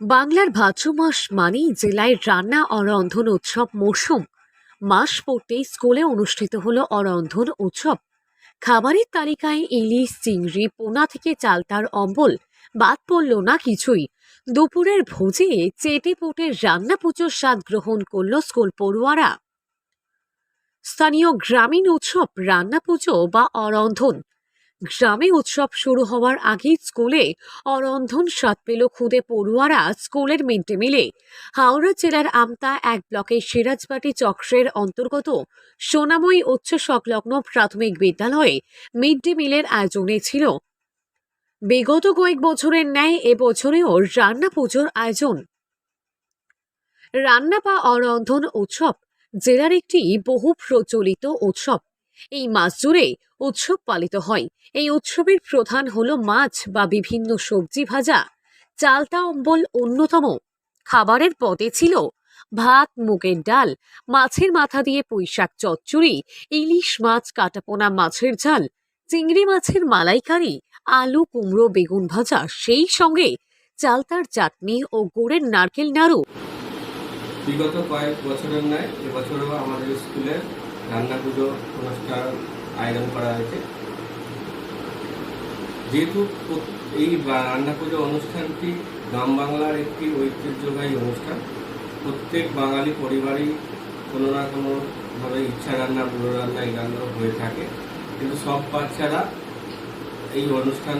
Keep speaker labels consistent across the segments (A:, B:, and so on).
A: বাংলার ভাদ্র মাস মানেই জেলায় রান্না অরন্ধন উৎসব মরশুম। মাস পড়তেই স্কুলে অনুষ্ঠিত হলো অরন্ধন উৎসব। খাবারের তালিকায় ইলিশ, চিংড়ি, পোনা থেকে চালতার অম্বল, বাদ পড়ল না কিছুই। দুপুরের ভোজে চেটে পুটে রান্না পুজোর স্বাদ গ্রহণ করল স্কুল পড়ুয়ারা। স্থানীয় গ্রামীণ উৎসব, রান্না পুজো বা অরন্ধন গ্রামে উৎসব শুরু হওয়ার আগেই স্কুলে অরন্ধন স্বাদ পেল খুদে পড়ুয়ারা স্কুলের মিড ডে মিলে। হাওড়া জেলার আমতা এক ব্লকের সিরাজবাটি চক্রের অন্তর্গত সোনাময়ী উচ্চ সংলগ্ন প্রাথমিক বিদ্যালয়ে মিড ডে মিলের আয়োজনে ছিল। বিগত কয়েক বছরের ন্যায় এবছরেও রান্না পুজোর আয়োজন। রান্না বা অরন্ধন উৎসব জেলার একটি বহু প্রচলিত উৎসব। এই মাস জুড়ে উৎসব পালিত হয়। এই উৎসবের প্রধান হলো মাছ বা বিভিন্ন সবজি ভাজা। চালতা অম্বল অন্যতম। খাবারের পদে ছিল ভাত, মুগের ডাল, মাছের মাথা দিয়ে পুঁইশাক চচ্চড়ি, ইলিশ মাছ, কাটাপোনা মাছের ঝাল, চিংড়ি মাছের মালাইকারি, আলু, কুমড়ো, বেগুন ভাজা, সেই সঙ্গে চালতার চাটনি ও গুড়ের নারকেল নাড়ু।
B: বিগত কয়েক বছরের নয় এবছরও আমাদের স্কুলে রান্না পুজো অনুষ্ঠান আয়োজন করা হয়েছে। যেহেতু এই রান্না পুজো অনুষ্ঠানটি গ্রাম বাংলার একটি ঐতিহ্যবাহী অনুষ্ঠান। প্রত্যেক বাঙালি পরিবারই কোনো না কোনোভাবে ইচ্ছা রান্না পুরো রান্না এই রান্না হয়ে থাকে। কিন্তু সব বাচ্চারা এই অনুষ্ঠান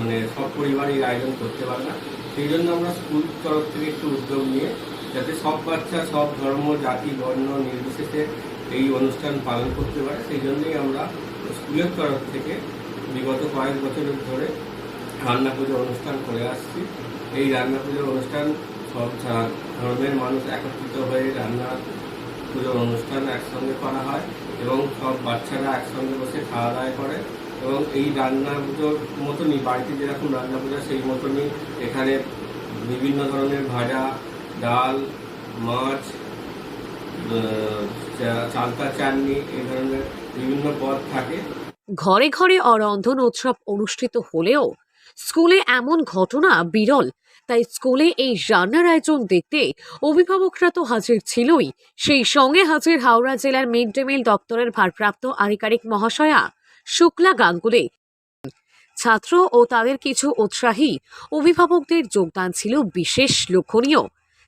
B: মানে সব পরিবারই আয়োজন করতে পারে না। সেই জন্য আমরা স্কুল তরফ থেকে একটু উদ্যোগ নিয়ে যাতে সব বাচ্চা সব ধর্ম, জাতি, বর্ণ, নির্বিশেষে এই অনুষ্ঠান পালন করতে পারে, সেই জন্যই আমরা স্কুলের তরফ থেকে বিগত কয়েক বছরের ধরে রান্না পুজো অনুষ্ঠান করে আসছি। এই রান্না পুজোর অনুষ্ঠান সব ধর্মের মানুষ একত্রিত হয়ে রান্না পুজোর অনুষ্ঠান একসঙ্গে করা হয় এবং সব বাচ্চারা একসঙ্গে বসে খাওয়া দাওয়া করে এবং এই রান্না পুজোর মতনই, বাড়িতে যেরকম রান্না পুজো সেই মতনই এখানে বিভিন্ন ধরনের ভাজা, ডাল, মাছ
A: ঘরে ঘরে অরন্ধন উৎসব অনুষ্ঠিত হলেও স্কুলে এমন ঘটনা বিরল, তাই স্কুলে এই রান্নার আয়োজন দেখতে অভিভাবকরা তো হাজির ছিলই। সেই সঙ্গে হাজির হাওড়া জেলার মিড ডে মিল দপ্তরের ভারপ্রাপ্ত আধিকারিক মহাশয়া শুক্লা গাঙ্গুলি। ছাত্র ও তাদের কিছু উৎসাহী অভিভাবকদের যোগদান ছিল বিশেষ লক্ষণীয়।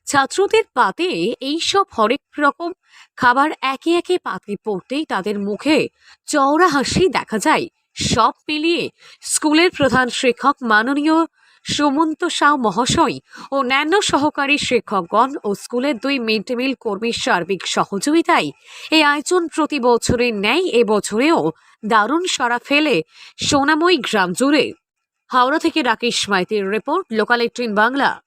A: ছাত্রদের পাতে এইসব হরেক রকম খাবার একে একে পাতে পড়তেই তাদের মুখে চওড়া হাসি দেখা যায়। সব মিলিয়ে স্কুলের প্রধান শিক্ষক মাননীয় সুমন্ত সাউ মহাশয় ও অন্যান্য সহকারী শিক্ষকগণ ও স্কুলের দুই মিড ডে মিল কর্মীর সার্বিক সহযোগিতায় এই আয়োজন প্রতি বছরের ন্যায় এবছরেও দারুণ সাড়া ফেলে সোনাময়ী গ্রাম জুড়ে। হাওড়া থেকে রাকেশ মাইতির রিপোর্ট, লোকাল বাংলা।